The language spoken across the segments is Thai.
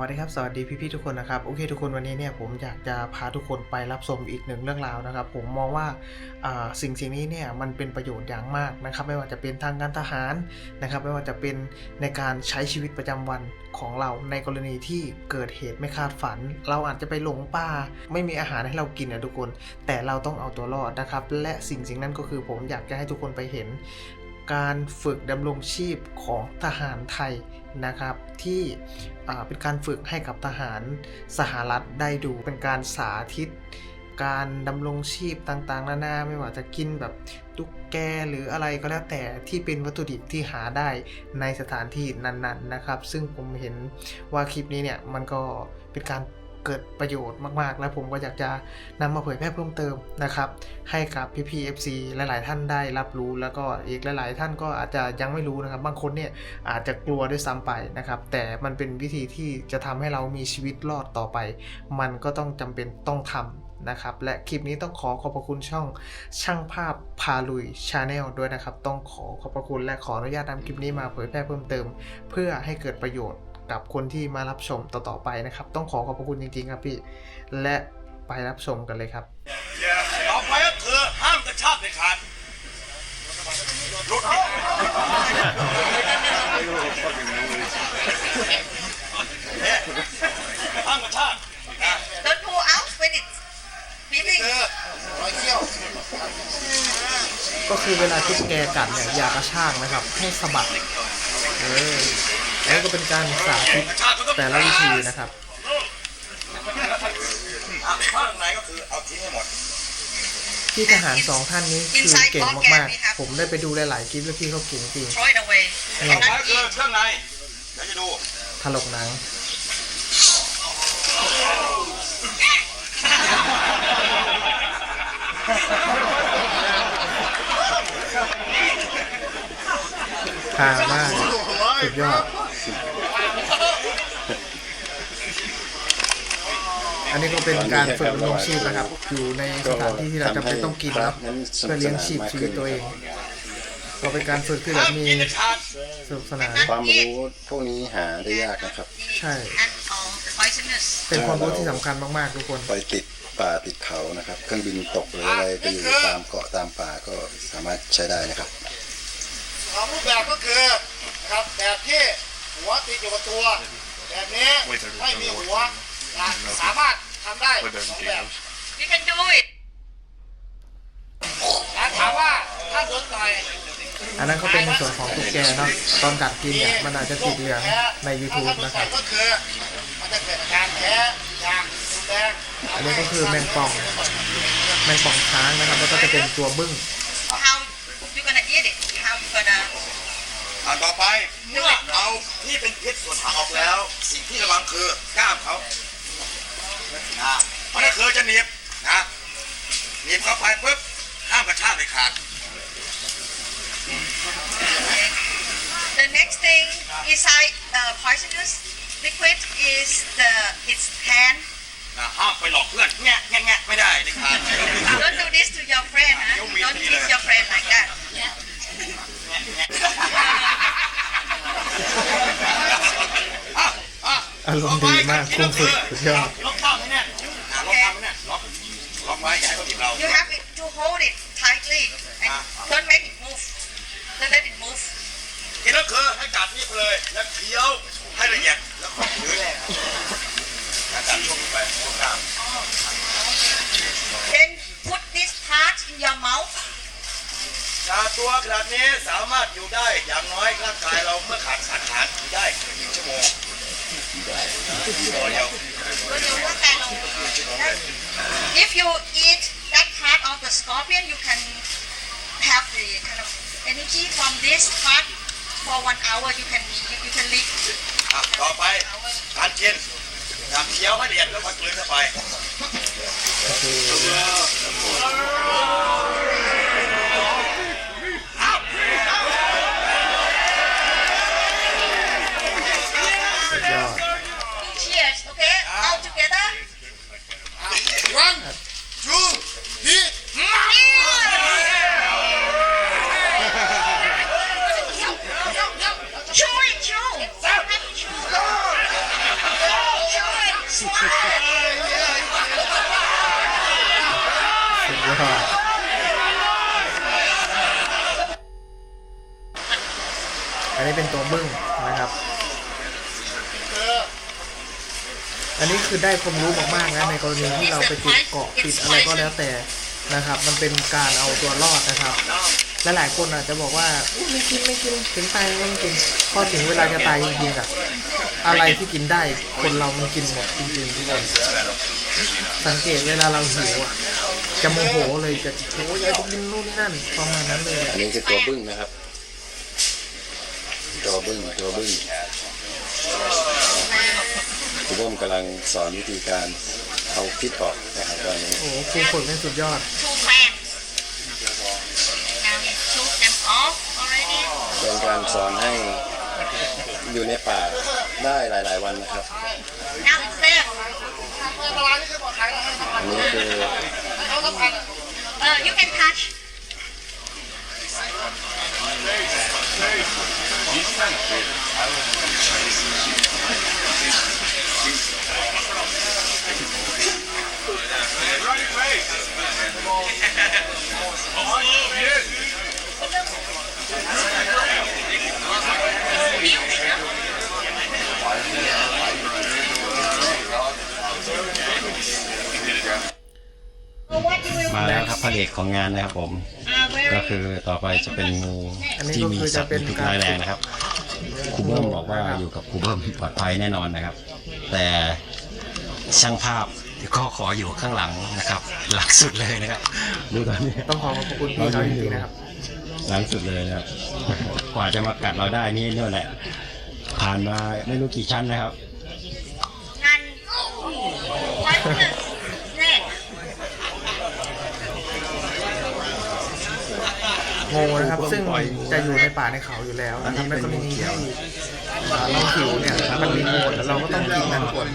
วัสดีครับ สวัสดีพี่ๆทุกคนนะครับ โอเคทุกคนวันนี้เนี่ยผมอยากจะพาทุกคนไปรับชมอีกหนึ่งเรื่องราวนะครับ ผมมองว่าอ่าสิ่งสิ่งนี้เนี่ยมันเป็นประโยชน์อย่างมากนะครับ ไม่ว่าจะเป็นทางการทหารนะครับ ไม่ว่าจะเป็นในการใช้ชีวิตประจำวันของเราในกรณีที่เกิดเหตุไม่คาดฝัน เราอาจจะไปหลงป่าไม่มีอาหารให้เรากินนะทุกคน แต่เราต้องเอาตัวรอดนะครับ และสิ่งสิ่งนั้นก็คือผมอยากจะให้ทุกคนไปเห็น การฝึกดำรงชีพของทหารไทยนะครับที่เป็นการฝึกให้กับทหารสหรัฐได้ดูเป็นการสาธิต การดำรงชีพต่างๆนานาไม่ว่าจะกินแบบตุ๊กแกหรืออะไรก็แล้วแต่ที่เป็นวัตถุดิบที่หาได้ในสถานที่นั้นๆนะครับ ซึ่งผมเห็นว่าคลิปนี้เนี่ยมันก็เป็นการ เกิดประโยชน์มากๆ และผมก็อยากจะนำมาเผยแพร่เพิ่มเติมนะครับ ให้กับพี่พีเอฟซีหลาย ๆ ท่านได้รับรู้ แล้วก็อีกหลาย ๆ ท่านก็อาจจะยังไม่รู้นะครับ บางคนเนี่ยอาจจะกลัวด้วยซ้ำไปนะครับ แต่มันเป็นวิธีที่จะทำให้เรามีชีวิตรอดต่อไป มันก็ต้องจำเป็นต้องทำนะครับ และคลิปนี้ต้องขอขอบพระคุณช่องช่างภาพพาลุยชาแนลด้วยนะครับ ต้องขอขอบพระคุณและขออนุญาตนำคลิปนี้มาเผยแพร่เพิ่มเติม เพื่อให้เกิดประโยชน์ กับคนที่มารับชมต่อๆไปนะครับ ต้องขอขอบพระคุณจริงๆครับพี่ และไปรับชมกันเลยครับต่อไปก็คือห้ามกระชากเด็ดขาดหลุดเนี่ยห้ามกระชากนะ Don't pull out when it's feeling. คือรอยเขี้ยวก็คือเวลาที่แกกัดเนี่ยอย่ากระชากนะครับ ให้สะบัดเออ แล้วก็เป็นการสาธิตกระชากมันก็แต่ละวิธีนะครับอะข้างในก็คือเอาทิ้งให้หมดพี่ทหารสองท่านนี้คือเก่งมากๆ ผมได้ไปดูหลายๆคลิปแล้วพี่เขาเก่งจริง Throw it away. ต่อไป Cannot ก็คือ eat. เครื่องในเดี๋ยวจะดูถลกหนังพามากสุดยอด อันนี้ก็เป็นการฝึกดำรงชีพนะครับ อยู่ในสถานที่ที่เราจำเป็นต้องกินเนาะเพื่อเลี้ยงชีพชีวิตตัวเองก็เป็นการฝึกที่แบบห้ามมีกินเด็ดขาดสนุกสนานความรู้พวกนี้หาได้ยากนะครับ ใช่ And all the poisonous. เป็นความรู้ที่สำคัญมากๆทุกคน ไปติดป่าติดเขานะครับ เครื่องบินตกหรืออะไรไปอยู่ตามเกาะตามป่าก็สามารถใช้ได้นะครับสองรูปแบบก็คือนะครับแบบที่ หัวติดอยู่กับตัวแบบนี้ไม่มีหัวนะสามารถทำได้สองแบบ You can do it. แล้วถามว่าถ้าโดนต่อยอันนั้นก็เป็นในส่วนของตุ๊กแกเนาะตอนกัดกินเนี่ยมันอาจจะติดเหลืองใน YouTube นะครับก็คือมันจะเกิดอาการแพ้อย่างรุนแรงอันนี้ก็คือแมงป่องแมงป่องช้างนะครับแล้วก็จะเป็นตัวบึ้ง How you gonna eat it? How you gonna? อ่าต่อไป เมื่อเอาที่เป็นพิษส่วนหางออกแล้ว สิ่งที่ระวังคือกล้ามเขานะมันก็คือจะหนีบนะหนีบเข้าไปปุ๊บห้ามกระชากเด็ดขาด The next thing inside uh, poisonous liquid is the its tan. นะห้ามไปหลอกเพื่อนแงะแงะแงะไม่ได้เด็ดขาด Don't do this to your friend. Huh? Don't tease your friend like that. อะ อะอารมณ์ดีมากคุ้มฝึกสุดยอด ล็อกข้ามให้แน่นอะล็อกข้ามให้แน่นล็อกล็อกไว้อย่าให้เขาจิบเรา You have it to hold it tightly and don't make it move. Don't let it move. กินแล้วคือให้กัดนี่ไปเลย แล้วเคี้ยวให้ละเอียด แล้วก็ถือการกัดช่วงไปช่วงกลาง Then put this part in your mouth. ยาตัวขนาดนี้สามารถอยู่ได้อย่างน้อยร่างกายเราเมื่อขาดสารอาหารอยู่ได้หนึ่งชั่วโมงตัวเดียว If you eat that part of the scorpion, you can have the kind of energy from this part for one hour. You can you, you can live. อ่ะต่อไปการกินนะเคี้ยวให้ละเอียดแล้วค่อยกลืนเข้าไป อันนี้เป็นตัวบึ้งนะครับ อันนี้คือได้ความรู้มากๆนะในกรณีที่เราไปติดเกาะติดอะไรก็แล้วแต่นะครับ มันเป็นการเอาตัวรอดนะครับและหลายคนอาจจะบอกว่าไม่กินไม่กินถึงตายก็ไม่กินพอถึงเวลาจะตายจริงๆอะอะไรที่กินได้คนเรามันกินหมดจริงๆทุกคนสังเกตเวลาเราหิวอะจะโมโหเลยจะโอ้ยอยากจะกินนู่นนี่นั่นประมาณนั้นเลยอันนี้คือตัวบึ้งนะครับ ตัวบึ้งตัวบึ้งครูเบิ้มกำลังสอนวิธีการเอาพิษออกนะครับตอนนี้โอ้โหครูฝึกนี่สุดยอด two fans. Now he took them off already. เป็นการสอนให้อยู่ในป่าได้หลาย ๆ วันนะครับ Now it's there. อันนี้คือ Uh, you can touch. มาแล้วครับพระเอกของงานนะครับผม ก็ is คือต่อไปจะเป็นงูอันนี้ที่ก็มีคือสัจะตว์เป็นมีพิษการร้ายแรงนะครับครูเบิ้มบอกว่าอยู่กับครูเบิ้มปลอดภัยแน่นอนนะครับ แต่ช่างภาพก็ขออยู่ข้างหลังนะครับ หลังสุดเลยนะครับดูตอนนี้ต้องขอขอบคุณพี่เขาจริงๆนะครับ หลังสุดเลยนะครับ กว่าจะมากัดเราได้นี่นี่นแหละ ผ่านมาไม่รู้กี่ชั้นนะครับ ngăn quấn nè งู นะครับ ซึ่งจะอยู่ในป่าในเขาอยู่แล้วนะครับในกรณีที่อ่าเราหิวเนี่ยมันมีงูแล้วเราก็ต้องกินกันก่อน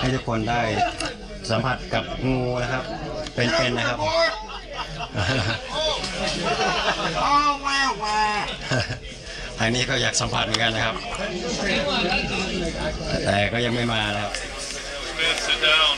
ให้ทุกคนได้สัมผัสกับงูนะครับ เป็นๆนะครับ ทางนี้ก็อยากสัมผัสเหมือนกันนะครับ แต่ก็ยังไม่มานะครับ Sit down.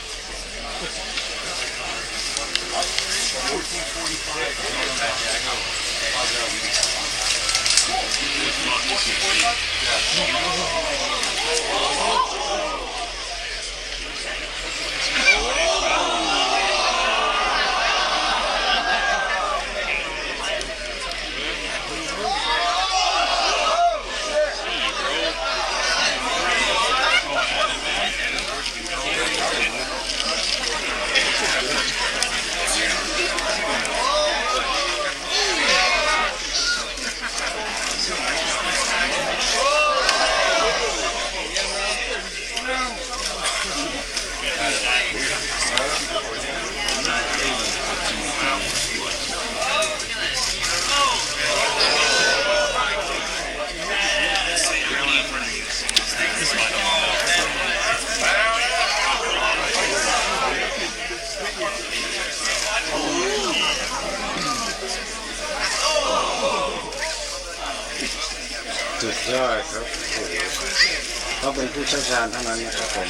สุดยอดครับโอ้โห ต้องเป็นผู้เชี่ยวชาญเท่านั้นนะครับผม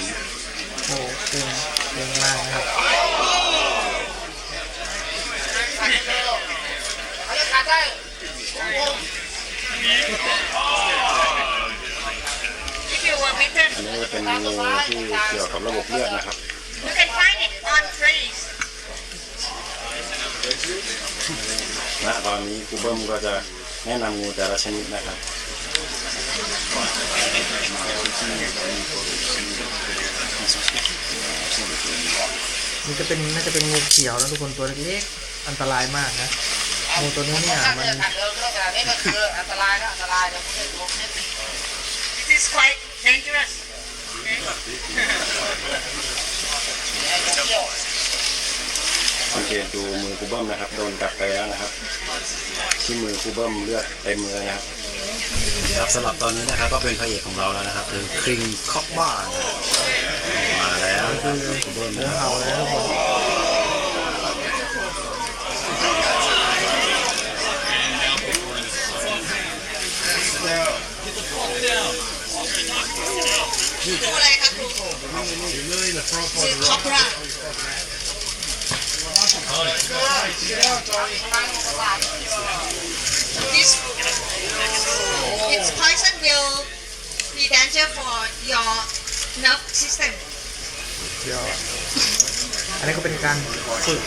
โอ้เก่งเก่งมากนะครับ if you were bitten อันนี้เป็นงูที่เกี่ยวกับระบบเลือดนะครับ you can find it on trees ณตอนนี้ครูเบิ้มก็จะแนะนำงูแต่ละชนิดนะครับ นี่จะเป็นน่าจะเป็นงูเขียวนะทุกคนตัวเล็กๆอันตรายมากนะงูตัวนี้เนี่ยมัน this is quite dangerous สังเกตดูมือครูเบิ้มนะครับ โดนกัดไปแล้วนะครับ ที่มือครูเบิ้มเลือดเต็มเลยนะครับ ครับสำหรับตอนนี้นะครับก็เป็นพระเอกของเราแล้วนะครับ คือคริงคอกบ้านมาแล้วคือเบิร์นเอาแล้วดูอะไรครับดูคอปรา will be danger for your nerve system. ยอดอันนี้ก็เป็นการฝึก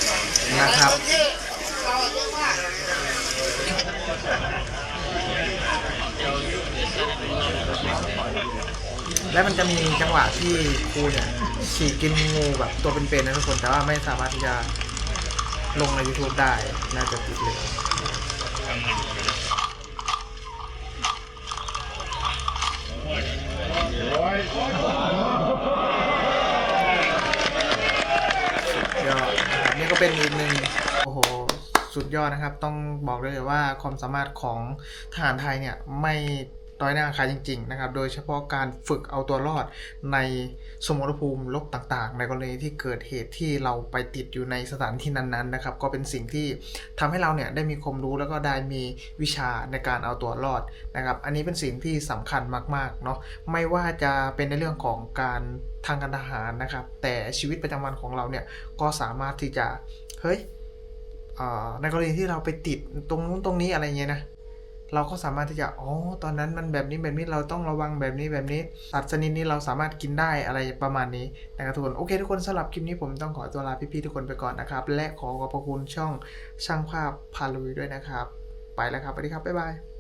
นะครับและมันจะมีจังหวะที่ครูเนี่ยฉีกกินงูแบบตัวเป็นๆนะทุกคนแต่ว่าไม่สามารถที่จะลงใน YouTube ได้ น่าจะติดเลย ยอดนะครับนี่ก็เป็นอีกหนึ่งโอ้โห สุดยอดนะครับ ต้องบอกเลยว่าความสามารถของทหารไทยเนี่ยไม่ ต้อยหน้าใครจริง ๆ นะครับ โดยเฉพาะการฝึกเอาตัวรอดในสมรภูมิลบต่าง ๆ ในกรณีที่เกิดเหตุที่เราไปติดอยู่ในสถานที่นั้นๆนะครับก็เป็นสิ่งที่ทำให้เราเนี่ยได้มีความรู้แล้วก็ได้มีวิชาในการเอาตัวรอดนะครับ อันนี้เป็นสิ่งที่สำคัญมากๆเนาะไม่ว่าจะเป็นในเรื่องของการทางการทหารนะครับ แต่ชีวิตประจำวันของเราเนี่ยก็สามารถที่จะเฮ้ยในกรณีที่เราไปติดตรงนู้นตรงนี้อะไรเงี้ยนะ เราก็สามารถที่จะอ๋อตอนนั้นมันแบบนี้แบบนี้เราต้องระวังแบบนี้แบบนี้สัตว์ชนิดนี้เราสามารถกินได้อะไรประมาณนี้นะครับทุกคนโอเค ทุกคนสำหรับคลิปนี้ผมต้องขอตัวลาพี่ๆทุกคนไปก่อนนะครับ และขอขอบพระคุณช่องช่างภาพพาลุยด้วยนะครับ ไปแล้วครับสวัสดีครับบ๊ายบาย